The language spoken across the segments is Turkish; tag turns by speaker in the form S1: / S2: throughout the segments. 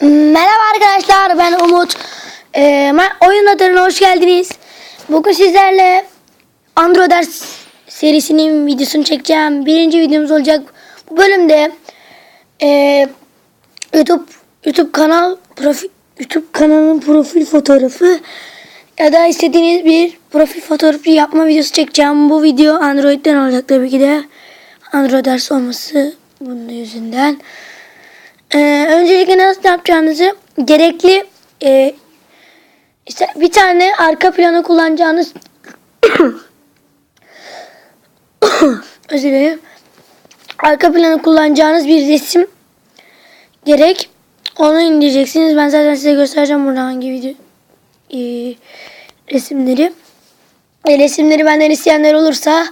S1: Merhaba arkadaşlar ben Umut. Ee, oyun adına hoş geldiniz. Bugün sizlerle Android ders serisinin videosunu çekeceğim. Birinci videomuz olacak. Bu bölümde ee, YouTube YouTube kanal profil YouTube kanalının profil fotoğrafı ya da istediğiniz bir profil fotoğrafı yapma videosu çekeceğim. Bu video Android'den olacak tabii ki de. Android ders olması bunun yüzünden. Ee, öncelikle nasıl yapacağınızı gerekli e, işte bir tane arka planı kullanacağınız özür dilerim. Arka planı kullanacağınız bir resim gerek. Onu indireceksiniz. Ben zaten size göstereceğim burada hangi video e, resimleri. E, resimleri benden isteyenler olursa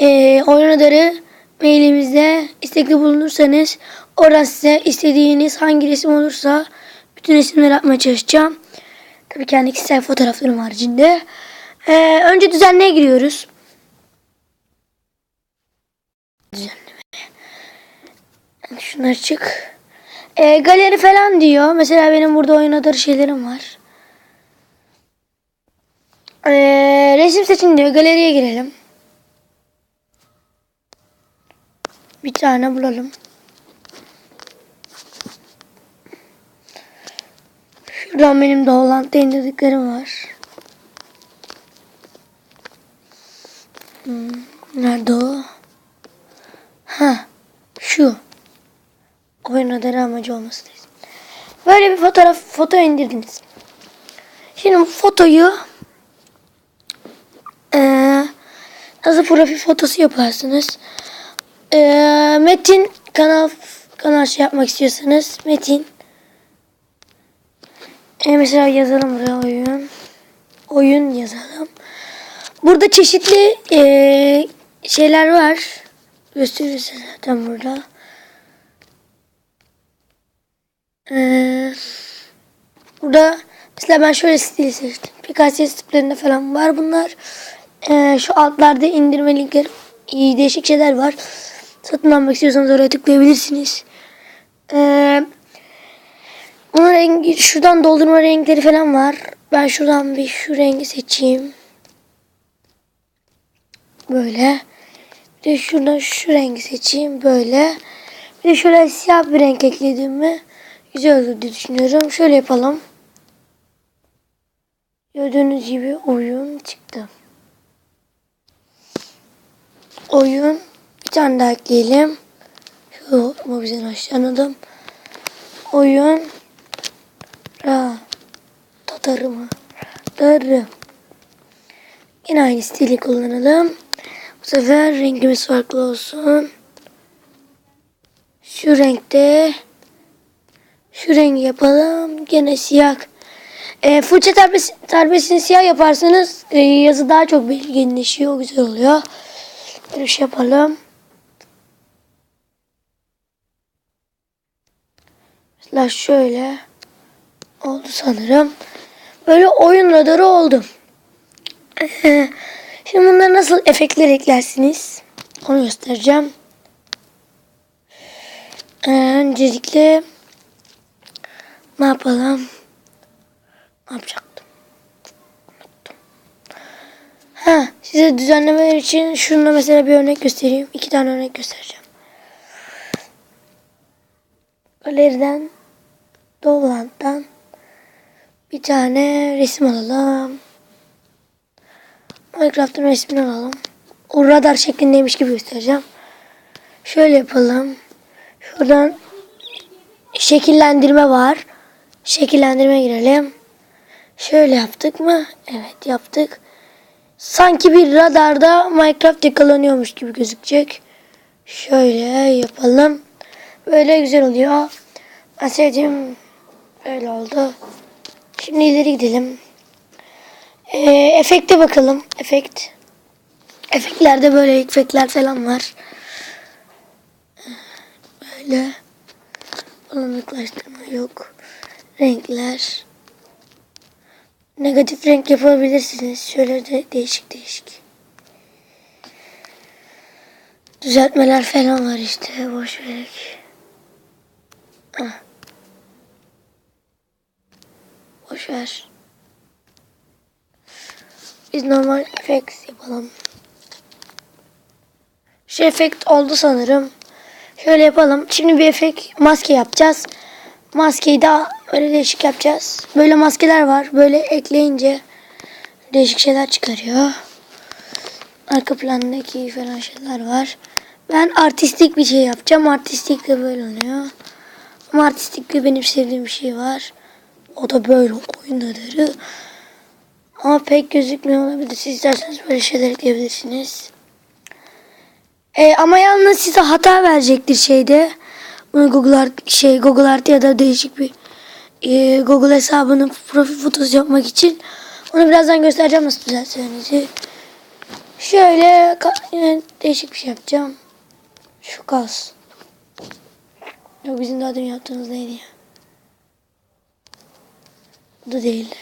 S1: e, oyun adarı mailimizde istekli bulunursanız oradan size istediğiniz hangi resim olursa bütün resimleri yapmaya çalışacağım. Tabii kendi kişisel fotoğraflarım haricinde. E, önce düzenleye giriyoruz. Düzenleme. Şunlar çık. E, galeri falan diyor. Mesela benim burada oyun adarı şeylerim var. E, resim seçin diyor. Galeriye girelim. Bir tane bulalım. Şuradan benim Doğuland'da indirdiklerim var. Hmm, nerede o? Ha, şu. Oyun adarı amacı olması lazım. Böyle bir fotoğraf, foto indirdiniz. Şimdi bu fotoyu eee nasıl profil fotosu yaparsınız? Eee, Metin kanal kanal şey yapmak istiyorsanız Metin e, mesela yazalım buraya oyun oyun yazalım. Burada çeşitli eee, şeyler var. Gösterirse zaten burada. Eee, burada mesela ben şöyle stil seçtim. Pikachu stiplerinde falan var bunlar. Eee, şu altlarda indirme linkleri iyi değişik şeyler var. Satın almak istiyorsanız oraya tıklayabilirsiniz. Ee, bunun rengi, şuradan doldurma renkleri falan var. Ben şuradan bir şu rengi seçeyim. Böyle. Bir de şuradan şu rengi seçeyim. Böyle. Bir de şöyle siyah bir renk ekledim mi güzel olur diye düşünüyorum. Şöyle yapalım. Gördüğünüz gibi oyun çıktı. Oyun bir tane daha ekleyelim. Şu mobilden aşağıladım. Oyun ra tatarımı darı. Yine aynı stili kullanalım. Bu sefer rengimiz farklı olsun. Şu renkte şu rengi yapalım. Gene siyah. E, fırça darbesi, darbesini siyah yaparsanız e, yazı daha çok belirginleşiyor. Güzel oluyor. Böyle şey yapalım. Mesela şöyle oldu sanırım. Böyle oyun radarı oldu. Ee, Şimdi bunları nasıl efektler eklersiniz? Onu göstereceğim. Ee, öncelikle ne yapalım? Ne yapacaktım? Unuttum. Ha, size düzenlemeler için şunu mesela bir örnek göstereyim. İki tane örnek göstereceğim. Galeriden Doğuland'dan bir tane resim alalım. Minecraft'ın resmini alalım. O radar şeklindeymiş gibi göstereceğim. Şöyle yapalım. Şuradan şekillendirme var. Şekillendirme girelim. Şöyle yaptık mı? Evet yaptık. Sanki bir radarda Minecraft yakalanıyormuş gibi gözükecek. Şöyle yapalım. Böyle güzel oluyor. Ben sevdiğim öyle oldu. Şimdi ileri gidelim. Ee, efekte bakalım. Efekt. Efektlerde böyle efektler falan var. Böyle. Bulanıklaştırma yok. Renkler. Negatif renk yapabilirsiniz. Şöyle de değişik değişik. Düzeltmeler falan var işte. Boş verek. Ah. Boş ver. Biz normal efekt yapalım. Şu efekt oldu sanırım. Şöyle yapalım. Şimdi bir efekt maske yapacağız. Maskeyi daha böyle değişik yapacağız. Böyle maskeler var. Böyle ekleyince değişik şeyler çıkarıyor. Arka plandaki falan şeyler var. Ben artistik bir şey yapacağım. Artistik de böyle oluyor. Ama artistikte benim sevdiğim bir şey var. O da böyle oyunları. Ama pek gözükmüyor olabilir. Siz isterseniz böyle şeyler ekleyebilirsiniz. E, ama yalnız size hata verecektir şeyde. Bunu Google Art, şey Google Art ya da değişik bir e, Google hesabının profil fotosu yapmak için. Onu birazdan göstereceğim nasıl düzelteceğinizi. Şöyle yine değişik bir şey yapacağım. Şu kalsın. Yok bizim daha demin yaptığımız neydi ya? Da değil.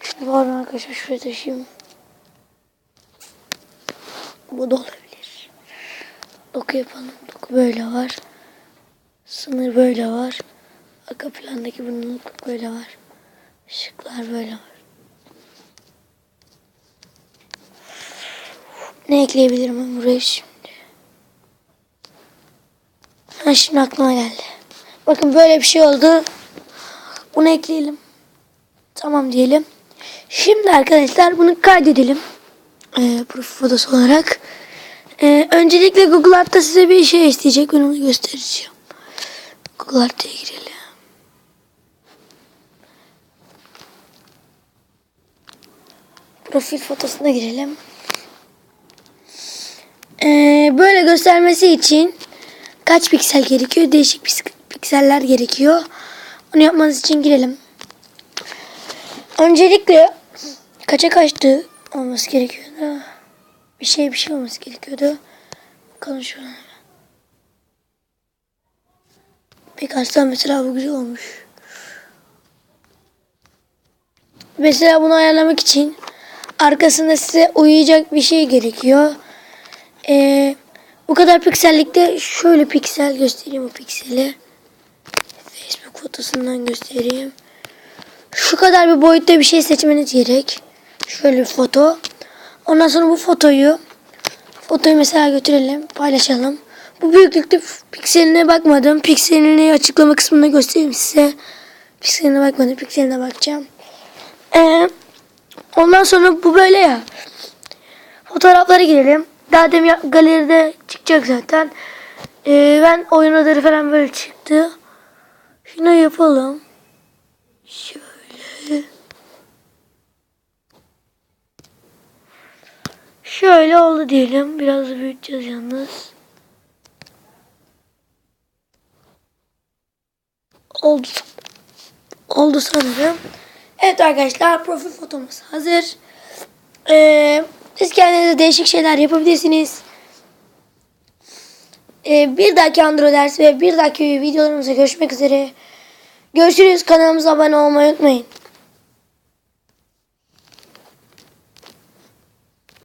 S1: Şunu var arkadaşlar şuraya taşıyayım. Bu da olabilir. Doku yapalım. Doku böyle var. Sınır böyle var. Arka plandaki burnluk böyle var. Işıklar böyle var. Ne ekleyebilirim ben buraya şimdi? Ha şimdi aklıma geldi. Bakın böyle bir şey oldu. Bunu ekleyelim. Tamam diyelim. Şimdi arkadaşlar bunu kaydedelim. Ee, profil fotosu olarak. Ee, öncelikle Google Art'ta size bir şey isteyecek. Ben onu göstereceğim. Google Art'a girelim. Profil fotosuna girelim. Ee, böyle göstermesi için kaç piksel gerekiyor? Değişik pikseller gerekiyor. Onu yapmanız için girelim. Öncelikle kaça kaçtı olması gerekiyordu. Bir şey bir şey olması gerekiyordu. Bakalım şuna. Pekars'tan mesela bu güzel olmuş. Mesela bunu ayarlamak için arkasında size uyuyacak bir şey gerekiyor. Ee, bu kadar piksellikte şöyle piksel göstereyim o pikseli. Fotosundan göstereyim. Şu kadar bir boyutta bir şey seçmeniz gerek. Şöyle bir foto. Ondan sonra bu fotoyu fotoyu mesela götürelim, paylaşalım. Bu büyüklükte pikseline bakmadım. Pikselini açıklama kısmında göstereyim size. Pikseline bakmadım, pikseline bakacağım. Ee, ondan sonra bu böyle ya. Fotoğraflara girelim. Daha demin galeride çıkacak zaten. Ee, ben oyun odaları falan böyle çıktı. Şunu yapalım. Şöyle. Şöyle oldu diyelim. Biraz büyüteceğiz yalnız. Oldu. Oldu sanırım. Evet arkadaşlar profil fotomuz hazır. Ee, siz kendinize değişik şeyler yapabilirsiniz. Ee, bir dahaki Android dersi ve bir dahaki videolarımızda görüşmek üzere. Görüşürüz. Kanalımıza abone olmayı unutmayın.